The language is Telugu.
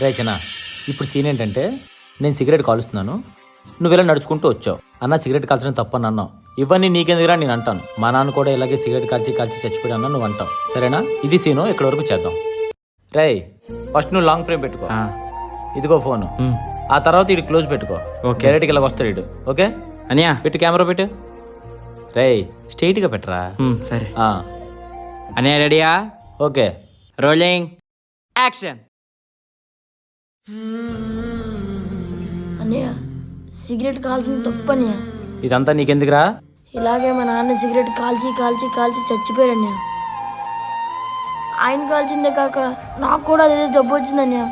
రేచన ఇప్పుడు సీన్ ఏంటంటే నేను సిగరెట్ కాలుస్తున్నాను నువ్వు ఇలా నడుచుకుంటూ వచ్చావు. అన్న సిగరెట్ కాల్చడం తప్పని అన్నావు ఇవన్నీ నీకెందుకురా నేను అంటాను. మా నాన్న కూడా ఇలాగే సిగరెట్ కాల్చి కాల్చి చచ్చిపోయాడు అన్నా నువ్వు అంటావు. సరేనా? ఇది సీను ఇక్కడ వరకు చేద్దాం. రేయ్ ఫస్ట్ నువ్వు లాంగ్ ఫ్రేమ్ పెట్టుకో. ఇదిగో ఫోను. ఆ తర్వాత ఇటు క్లోజ్ పెట్టుకో. ఓకే. డైరెక్ట్కి ఇలాగ వస్తాడు ఇటు. ఓకే? అనియా. పెట్టు కెమెరా పెట్టు. రేయ్ స్ట్రైట్గా పెట్టరా? సరే. అనియా రెడీయా ఓకే. రోలింగ్ యాక్షన్ అన్నయ్య సిగరెట్ కాల్చడం తప్పన్నయ్య ఇదంతా నీకెందుకురా? ఇలాగే మా నాన్న సిగరెట్ కాల్చి కాల్చి కాల్చి చచ్చిపోయాడు అన్నయ్య. ఆయన కాల్చిందే కాక నాకు కూడా అదే జబ్బు వచ్చింది అన్నయ్య.